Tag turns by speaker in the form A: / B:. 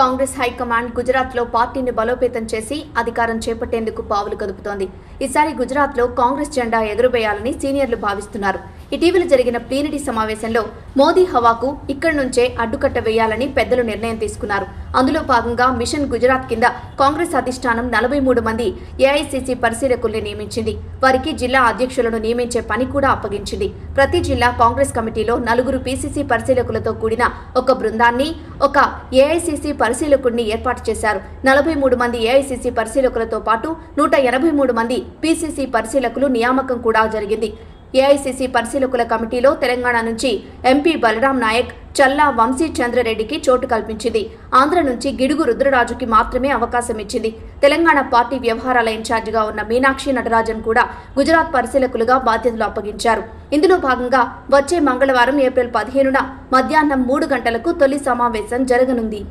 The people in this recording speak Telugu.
A: కాంగ్రెస్ హైకమాండ్ గుజరాత్లో పార్టీని బలోపేతం చేసి అధికారం చేపట్టేందుకు పావులు కదుపుతోంది. ఈసారి గుజరాత్లో కాంగ్రెస్ జెండా ఎగురవేయాలని సీనియర్లు భావిస్తున్నారు. ఇటీవల జరిగిన ప్లీనరీ సమావేశంలో మోదీ హవాకు ఇక్కడి నుంచే అడ్డుకట్ట వేయాలని పెద్దలు నిర్ణయం తీసుకున్నారు. అందులో భాగంగా మిషన్ గుజరాత్ కింద కాంగ్రెస్ అధిష్టానం నలభై మూడు మంది ఏఐసీసీ పరిశీలకుల్ని నియమించింది. వారికి జిల్లా అధ్యక్షులను నియమించే పని కూడా అప్పగించింది. ప్రతి జిల్లా కాంగ్రెస్ కమిటీలో నలుగురు పీసీసీ పరిశీలకులతో కూడిన ఒక బృందాన్ని ఒక ఏఐసీసీ పరిశీలకుడిని ఏర్పాటు చేశారు. నలభై మూడు మంది ఏఐసీసీ పరిశీలకులతో పాటు నూట ఎనభై మూడు మంది పీసీసీ పరిశీలకులు నియామకం కూడా జరిగింది. ఏఐసీసీ పరిశీలకుల కమిటీలో తెలంగాణ నుంచి ఎంపీ బలరాం నాయక్ చల్లా వంశీ చంద్రరెడ్డికి చోటు కల్పించింది. ఆంధ్ర నుంచి గిడుగు రుద్రరాజుకి మాత్రమే అవకాశం ఇచ్చింది. తెలంగాణ పార్టీ వ్యవహారాల ఇన్ఛార్జిగా ఉన్న మీనాక్షి నటరాజన్ కూడా గుజరాత్ పరిశీలకులుగా బాధ్యతలు అప్పగించారు. ఇందులో భాగంగా వచ్చే మంగళవారం ఏప్రిల్ పదిహేనున మధ్యాహ్నం మూడు గంటలకు తొలి సమావేశం జరగనుంది.